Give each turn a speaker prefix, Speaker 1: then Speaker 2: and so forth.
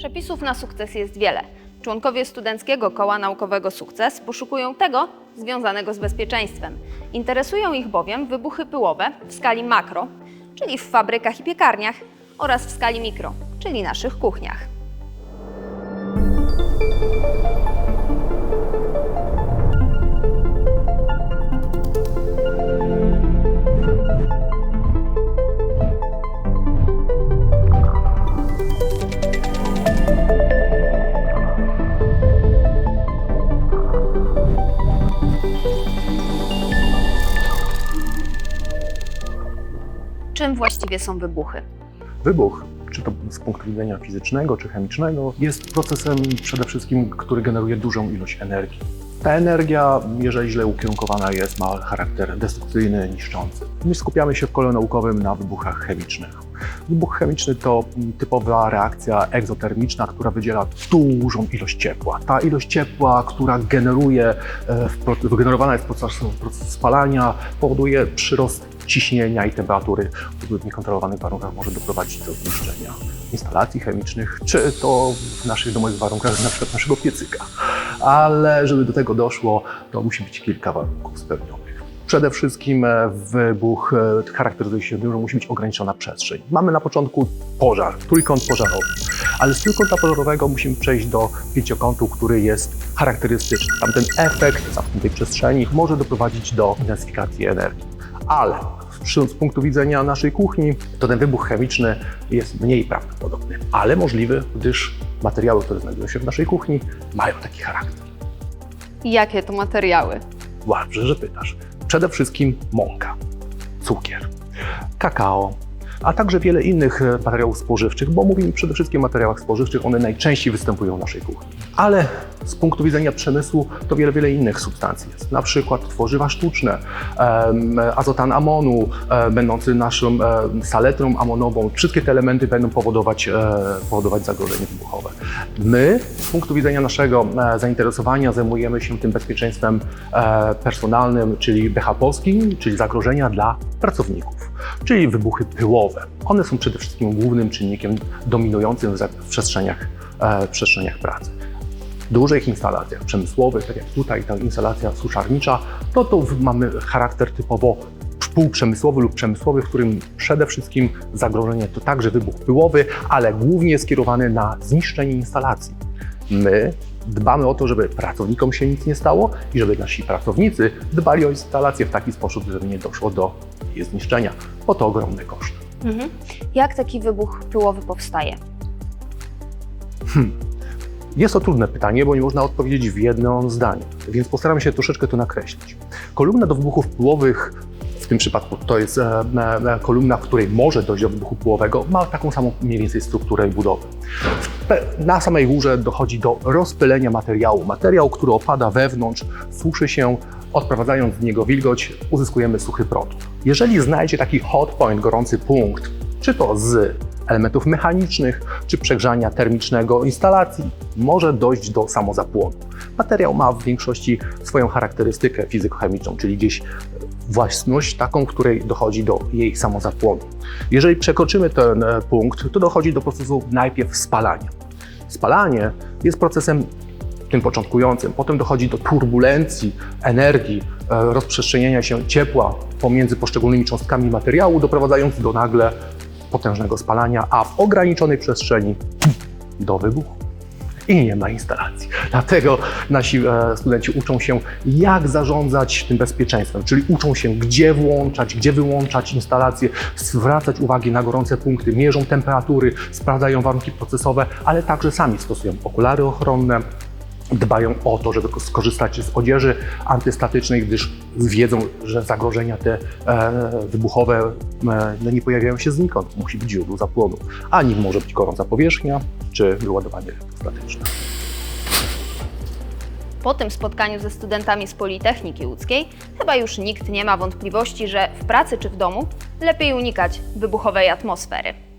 Speaker 1: Przepisów na sukces jest wiele. Członkowie Studenckiego Koła Naukowego Sukces poszukują tego związanego z bezpieczeństwem. Interesują ich bowiem wybuchy pyłowe w skali makro, czyli w fabrykach i piekarniach, oraz w skali mikro, czyli naszych kuchniach. Czym właściwie są wybuchy?
Speaker 2: Wybuch, czy to z punktu widzenia fizycznego, czy chemicznego, jest procesem przede wszystkim, który generuje dużą ilość energii. Ta energia, jeżeli źle ukierunkowana jest, ma charakter destrukcyjny, niszczący. My skupiamy się w kole naukowym na wybuchach chemicznych. Wybuch chemiczny to typowa reakcja egzotermiczna, która wydziela dużą ilość ciepła. Ta ilość ciepła, która generuje, e, wygenerowana jest podczas procesu spalania, powoduje przyrost ciśnienia i temperatury, który w niekontrolowanych warunkach może doprowadzić do zniszczenia instalacji chemicznych, czy to w naszych domowych warunkach, na przykład naszego piecyka. Ale żeby do tego doszło, to musi być kilka warunków spełnionych. Przede wszystkim e, wybuch e, charakteryzuje się tym, że musi być ograniczona przestrzeń. Mamy na początku pożar, trójkąt pożarowy, ale z trójkąta pożarowego musimy przejść do pięciokątu, który jest charakterystyczny. Tamten efekt zamkniętej przestrzeni może doprowadzić do intensyfikacji energii. Ale z punktu widzenia naszej kuchni, to ten wybuch chemiczny jest mniej prawdopodobny, ale możliwy, gdyż materiały, które znajdują się w naszej kuchni, mają taki charakter.
Speaker 1: Jakie to materiały?
Speaker 2: Dobrze, że pytasz. Przede wszystkim mąka, cukier, kakao, a także wiele innych e, materiałów spożywczych, bo mówimy przede wszystkim o materiałach spożywczych, one najczęściej występują w naszej kuchni. Ale z punktu widzenia przemysłu to wiele, wiele innych substancji jest. Na przykład tworzywa sztuczne, azotan amonu, e, będący naszą e, saletrą amonową. Wszystkie te elementy będą powodować, powodować zagrożenie wybuchowe. My z punktu widzenia naszego zainteresowania zajmujemy się tym bezpieczeństwem personalnym, czyli BHP-owskim, czyli zagrożenia dla pracowników, czyli wybuchy pyłowe. One są przede wszystkim głównym czynnikiem dominującym w przestrzeniach, e, w przestrzeniach pracy. Dużych instalacjach przemysłowych, tak jak tutaj ta instalacja suszarnicza, no to w- mamy charakter typowo półprzemysłowy lub przemysłowy, w którym przede wszystkim zagrożenie to także wybuch pyłowy, ale głównie skierowany na zniszczenie instalacji. My dbamy o to, żeby pracownikom się nic nie stało i żeby nasi pracownicy dbali o instalację w taki sposób, żeby nie doszło do jej zniszczenia, bo to ogromne koszty.
Speaker 1: Mhm. Jak taki wybuch pyłowy powstaje?
Speaker 2: Jest to trudne pytanie, bo nie można odpowiedzieć w jedno zdanie, więc postaram się troszeczkę to nakreślić. Kolumna do wybuchów pyłowych, tym przypadku to jest e, e, kolumna, w której może dojść do wybuchu pyłowego, ma taką samą mniej więcej strukturę budowę. Na samej górze dochodzi do rozpylenia materiału. Materiał, który opada wewnątrz, suszy się, odprowadzając z niego wilgoć, uzyskujemy suchy produkt. Jeżeli znajdzie taki hot point, gorący punkt, czy to z elementów mechanicznych, czy przegrzania termicznego instalacji, może dojść do samozapłonu. Materiał ma w większości swoją charakterystykę fizykochemiczną, czyli gdzieś własność taką, której dochodzi do jej samozapłonu. Jeżeli przekroczymy ten e, punkt, to dochodzi do procesu najpierw spalania. Spalanie jest procesem tym początkującym. Potem dochodzi do turbulencji, energii, e, rozprzestrzeniania się ciepła pomiędzy poszczególnymi cząstkami materiału, doprowadzając do nagle potężnego spalania, a w ograniczonej przestrzeni do wybuchu. I nie ma instalacji. Dlatego nasi e, studenci uczą się, jak zarządzać tym bezpieczeństwem, czyli uczą się, gdzie włączać, gdzie wyłączać instalacje, zwracać uwagi na gorące punkty, mierzą temperatury, sprawdzają warunki procesowe, ale także sami stosują okulary ochronne, dbają o to, żeby skorzystać z odzieży antystatycznej, gdyż wiedzą, że zagrożenia te e, wybuchowe e, no nie pojawiają się znikąd. Musi być źródło zapłonu. A nim może być gorąca powierzchnia, czy wyładowanie elektrostatyczne.
Speaker 1: Po tym spotkaniu ze studentami z Politechniki Łódzkiej chyba już nikt nie ma wątpliwości, że w pracy czy w domu lepiej unikać wybuchowej atmosfery.